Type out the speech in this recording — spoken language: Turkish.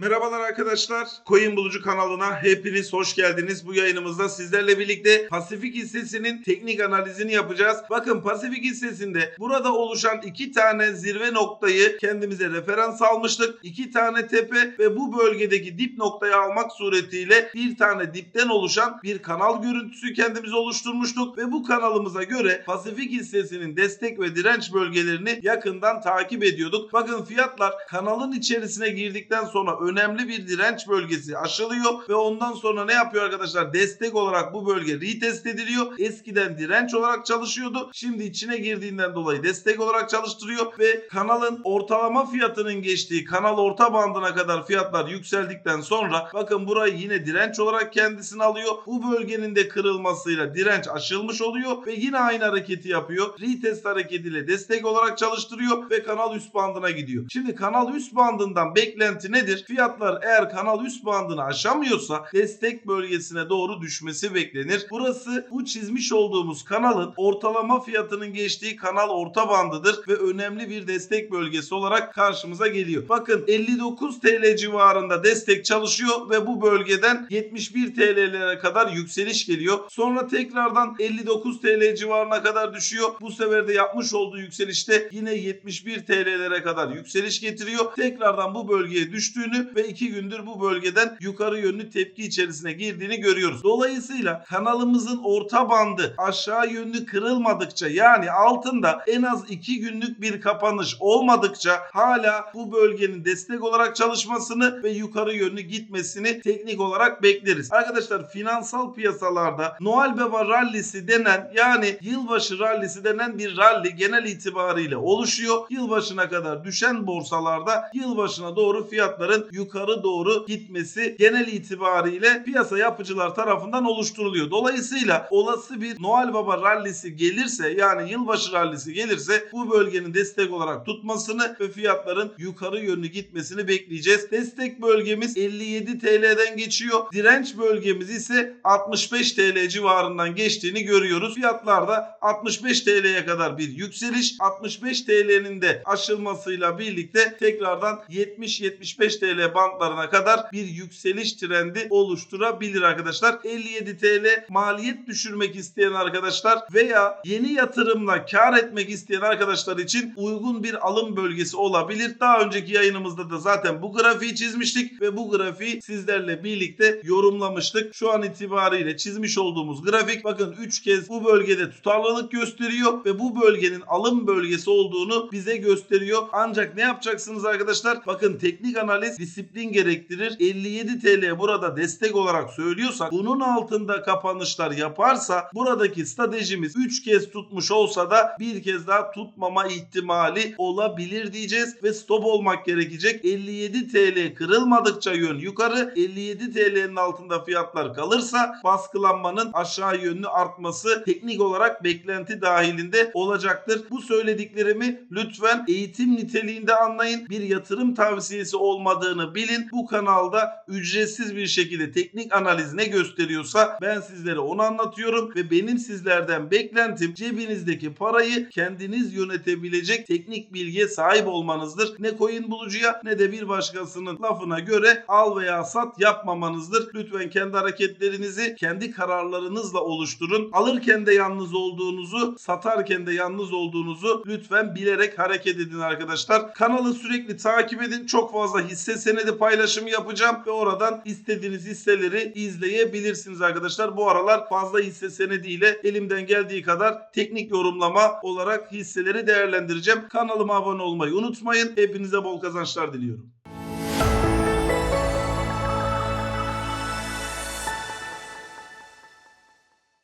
Merhabalar arkadaşlar. Coin Bulucu kanalına hepiniz hoş geldiniz. Bu yayınımızda sizlerle birlikte Pasifik hissesinin teknik analizini yapacağız. Bakın Pasifik hissesinde burada oluşan iki tane zirve noktayı kendimize referans almıştık. İki tane tepe ve bu bölgedeki dip noktayı almak suretiyle bir tane dipten oluşan bir kanal görüntüsü kendimize oluşturmuştuk ve bu kanalımıza göre Pasifik hissesinin destek ve direnç bölgelerini yakından takip ediyorduk. Bakın fiyatlar kanalın içerisine girdikten sonra önemli bir direnç bölgesi aşılıyor ve ondan sonra ne yapıyor arkadaşlar? Destek olarak bu bölge retest ediliyor. Eskiden direnç olarak çalışıyordu. Şimdi içine girdiğinden dolayı destek olarak çalıştırıyor ve kanalın ortalama fiyatının geçtiği kanal orta bandına kadar fiyatlar yükseldikten sonra bakın burayı yine direnç olarak kendisine alıyor. Bu bölgenin de kırılmasıyla direnç aşılmış oluyor ve yine aynı hareketi yapıyor. Retest hareketiyle destek olarak çalıştırıyor ve kanal üst bandına gidiyor. Şimdi kanal üst bandından beklenti nedir? Fiyatlar eğer kanal üst bandını aşamıyorsa destek bölgesine doğru düşmesi beklenir. Burası bu çizmiş olduğumuz kanalın ortalama fiyatının geçtiği kanal orta bandıdır ve önemli bir destek bölgesi olarak karşımıza geliyor. Bakın 59 TL civarında destek çalışıyor ve bu bölgeden 71 TL'lere kadar yükseliş geliyor. Sonra tekrardan 59 TL civarına kadar düşüyor. Bu sefer de yapmış olduğu yükselişte yine 71 TL'lere kadar yükseliş getiriyor. Tekrardan bu bölgeye düştüğünü ve 2 gündür bu bölgeden yukarı yönlü tepki içerisine girdiğini görüyoruz. Dolayısıyla kanalımızın orta bandı aşağı yönlü kırılmadıkça yani altında en az 2 günlük bir kapanış olmadıkça hala bu bölgenin destek olarak çalışmasını ve yukarı yönlü gitmesini teknik olarak bekleriz. Arkadaşlar finansal piyasalarda Noel Baba rallisi denen yani yılbaşı rallisi denen bir ralli genel itibariyle oluşuyor. Yılbaşına kadar düşen borsalarda yılbaşına doğru fiyatların yukarı doğru gitmesi genel itibariyle piyasa yapıcılar tarafından oluşturuluyor. Dolayısıyla olası bir Noel Baba rallisi gelirse yani yılbaşı rallisi gelirse bu bölgenin destek olarak tutmasını ve fiyatların yukarı yönlü gitmesini bekleyeceğiz. Destek bölgemiz 57 TL'den geçiyor. Direnç bölgemiz ise 65 TL civarından geçtiğini görüyoruz. Fiyatlarda 65 TL'ye kadar bir yükseliş, 65 TL'nin de aşılmasıyla birlikte tekrardan 70-75 TL bantlarına kadar bir yükseliş trendi oluşturabilir arkadaşlar. 57 TL maliyet düşürmek isteyen arkadaşlar veya yeni yatırımla kar etmek isteyen arkadaşlar için uygun bir alım bölgesi olabilir. Daha önceki yayınımızda da zaten bu grafiği çizmiştik ve bu grafiği sizlerle birlikte yorumlamıştık. Şu an itibariyle çizmiş olduğumuz grafik bakın 3 kez bu bölgede tutarlılık gösteriyor ve bu bölgenin alım bölgesi olduğunu bize gösteriyor. Ancak ne yapacaksınız arkadaşlar? Bakın teknik analiz disiplin gerektirir. 57 TL burada destek olarak söylüyorsak bunun altında kapanışlar yaparsa buradaki stratejimiz 3 kez tutmuş olsa da bir kez daha tutmama ihtimali olabilir diyeceğiz ve stop olmak gerekecek. 57 TL kırılmadıkça yön yukarı 57 TL'nin altında fiyatlar kalırsa baskılanmanın aşağı yönlü artması teknik olarak beklenti dahilinde olacaktır. Bu söylediklerimi lütfen eğitim niteliğinde anlayın. Bir yatırım tavsiyesi olmadığını bilin. Bu kanalda ücretsiz bir şekilde teknik analiz ne gösteriyorsa ben sizlere onu anlatıyorum ve benim sizlerden beklentim cebinizdeki parayı kendiniz yönetebilecek teknik bilgiye sahip olmanızdır. Ne coin bulucuya ne de bir başkasının lafına göre al veya sat yapmamanızdır. Lütfen kendi hareketlerinizi kendi kararlarınızla oluşturun. Alırken de yalnız olduğunuzu, satarken de yalnız olduğunuzu lütfen bilerek hareket edin arkadaşlar. Kanalı sürekli takip edin. Çok fazla hisse senedi paylaşımı yapacağım ve oradan istediğiniz hisseleri izleyebilirsiniz arkadaşlar. Bu aralar fazla hisse senediyle elimden geldiği kadar teknik yorumlama olarak hisseleri değerlendireceğim. Kanalıma abone olmayı unutmayın. Hepinize bol kazançlar diliyorum.